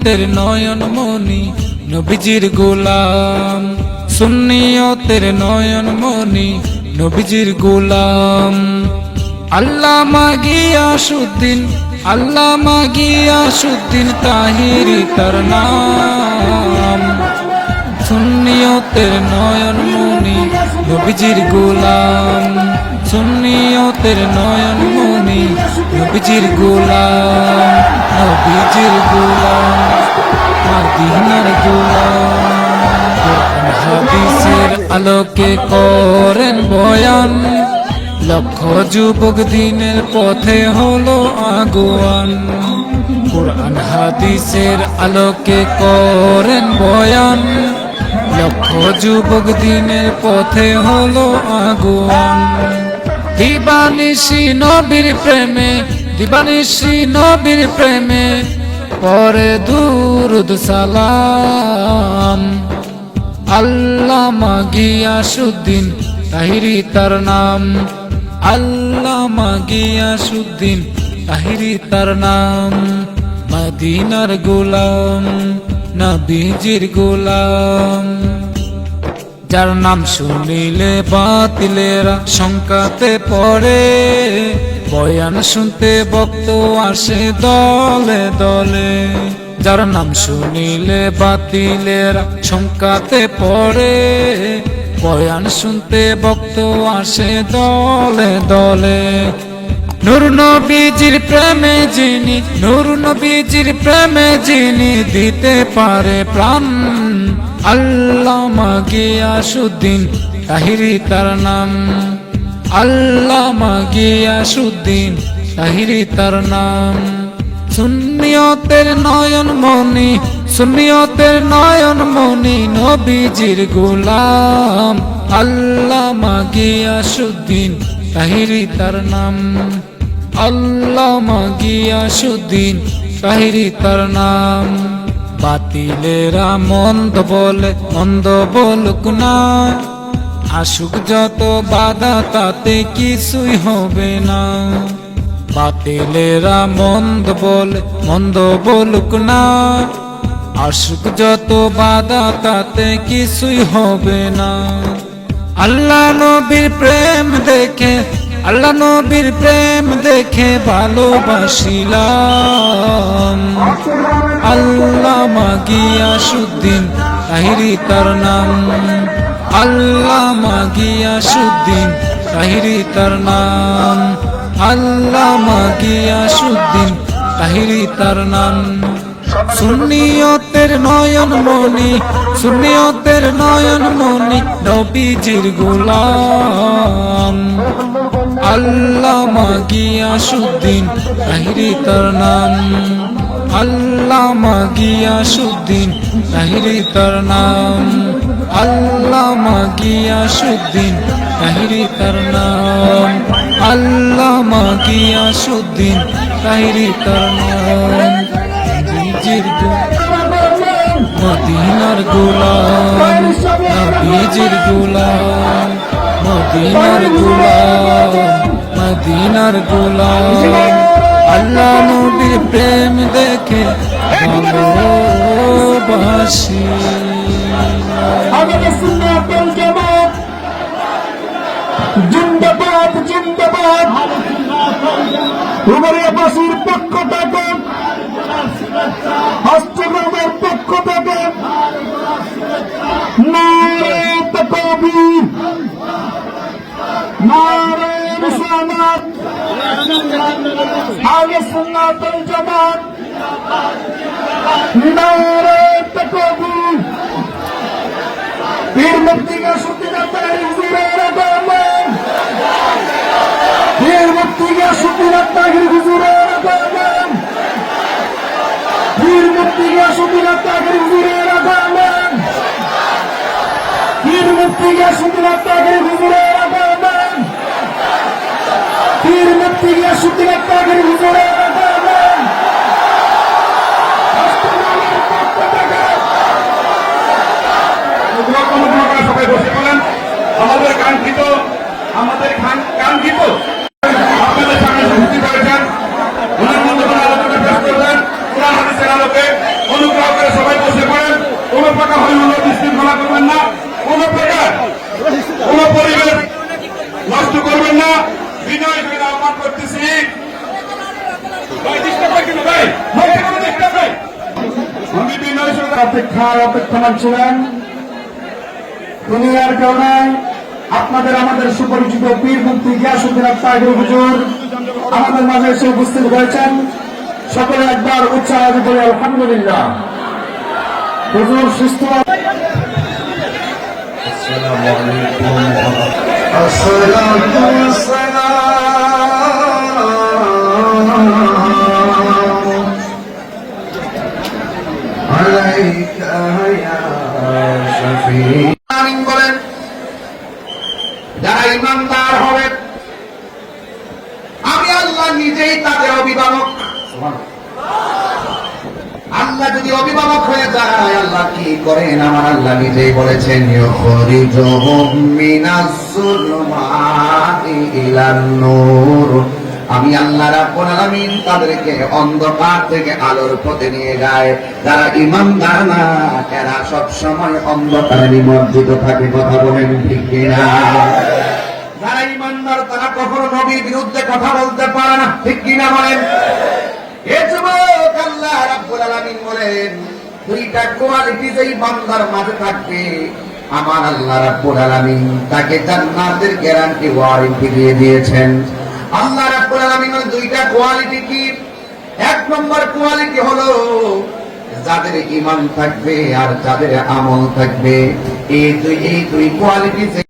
সুন্নিয়তের নয়ন মনি নবীজির গোলাম। সুন্নিয়তের নয়ন মনি নবীজির গোলাম। আল্লামা গিয়াসুদ্দিন আল্লামা গিয়াসুদ্দিন তাহিরি তার নাম। সুন্নিয়তের নয়ন মনি নবীজির গোলাম। সুন্নিয়তের নয়ন মনি নবীজির গোলাম নবীজির গোলাম মদিনার গোলাম। হাদিসের আলোকে করেন বয়ান, লক্ষ যুবক দিনের পথে হলো আগুয়ান। কোরআন হাদিসের আলোকে করেন বয়ান, লক্ষ যুবক দিনের পথে হলো আগুয়ান। দিবানিশি নবীর প্রেমে, দিবানিশি নবীর প্রেমে, পরে দুরুদ সালাম। আল্লামা গিয়াসুদ্দিন তাহিরি তার নাম। আল্লামা গিয়াসুদ্দিন তাহিরি তার নাম। মদিনার গোলাম, নবীজির গোলাম। যার নাম শুনিলে বাতিলেরা শঙ্কাতে পড়ে। বয়ান শুনতে বক্ত আসে দলে দলে। যার নাম শুনিলে বাতিলেরা শঙ্কাতে পড়ে। বয়ান শুনতে বক্ত আসে দলে দলে। নুর নবীজির প্রেমে যিনি, নুর নবীজির প্রেমে যিনি দিতে পারে প্রাণ। আল্লামা গিয়াসুদ্দিন তাহিরি তার নাম। আল্লামা গিয়াসুদ্দিন তাহিরি তার নাম। সুন্নিয়তের নয়ন মনি, সুন্নিয়তের নয়ন মনি নবীজির গোলাম। আল্লামা গিয়াসুদ্দিন তাহিরি তার নাম। আল্লামা গিয়াসুদ্দিন তাহিরি তার নাম। বাতিলেরা মন্দ বলে, মন্দ বলুক না। আসুক যত বাধা, তাতে কিছুই হবে না। বাতিলেরা মন্দ বলে, মন্দ বলুক না। আসুক যত বাধা, তাতে কিছুই হবে না। আল্লাহ নবীর প্রেম দেখে আল্লাহ নবীর প্রেম দেখে ভালোবাসিলাম। আল্লাহ মাগিয়া সুদ্দিন, তাহিরি তার নাম। আল্লাহ মাগিয়া সুদ্দিন, তাহিরি তার নাম। আল্লাহ মাগিয়া সুদ্দিন, তাহিরি তার নাম। সুন্নিয়তের নয়ন মনি সুন্নিয়তের নয়ন মনি নবীজির গোলাম। আল্লাহ মাগিয়া সুদ্দিন, তাহিরি তার নাম। আল্লাহ মাগিয়া সুদ্দিন, তাহিরি তার নাম। আল্লাহ মাগিয়া সুদ্দিন, তাহিরি তার নাম। আল্লাহ মাগিয়া সুদ্দিন, তাহিরি তার নাম। মদিনার গোলাম নবীজির গোলাম। মদিনার গোলাম মদিনার গোলাম। আল্লাহ নবীর প্রেম দেখে ভালোবাসি। জিন্দাবাদ উমরিয়াবাসীর পক্ষ থেকে নারায়ণ সামাদ আগে সন্ন্যাতুল জামাত নারায়ণ তকবু বীর মুক্তি কা শুদ্ধি দাতারি হুজুরের আগমন বীর মুক্তি কা শুদ্ধি দাতারি হুজুরের আগমন বীর মুক্তি কা শুদ্ধি দাতারি হুজুরের আগমন বীর মুক্তি কা শুদ্ধি দাতারি হুজুরের পীর মুক্তি গিয়াসুদ্দিন কাদের হুজুরে সবাই বসে বলেন আমাদের কাঙ্ক্ষিত আমাদের কাঙ্ক্ষিত। আপনাদের সামনে মুক্তি করেছেন ওনার মূল্যবান আলোচনা পেশ করলেন ওনার হাতে সেনা অনুগ্রহ করে সবাই বসে পড়েন। কোনো কথা হয় অনুরোধ আপনাদের আমাদের সুপরিচিত পীর মুক্তি গিয়াসুদ্দিন হুজুর আমাদের মাঝে এসে উপস্থিত হয়েছেন সকলে একবার উচ্চ করে আলহামদুলিল্লাহ হুজুর সুস্থ আসসালামু আলাইকুম আসসালামু আলাইকুম বলেন যারা ইমানদার হবে, আমি আল্লাহ নিজেই তাদের অভিভাবক। আল্লাহ যদি অভিভাবক হয়ে যায়, আল্লাহ কি করেন? আমার আল্লাহ নিজেই বলেছেন ইলান নূর আমি আল্লাহ রাব্বুল আলামিন তাদেরকে অন্ধকার থেকে আলোর পথে নিয়ে যায়। যারা ইমানদার না, এরা সব সময় অন্ধকারে নিমজ্জিত থাকে, কথা বলেন ঠিক কিনা? যারা তারা কখনো নবীর বিরুদ্ধে কথা বলতে পারে না, ঠিক কিনা বলেন? আল্লাহ রাব্বুল আলামিন বলেন, দুইটা কোয়ালিটি মাঝে থাকবে, আমার আল্লাহ রাব্বুল আলামিন তাকে জান্নাতের গ্যারান্টি ওয়ারেন্টি দিয়ে দিয়েছেন। আল্লাহ রাব্বুল আলামিনের দুইটা কোয়ালিটি কি? এক নম্বর কোয়ালিটি হলো যাদের ইমান থাকবে আর যাদের আমল থাকবে, এই দুই এই দুই কোয়ালিটি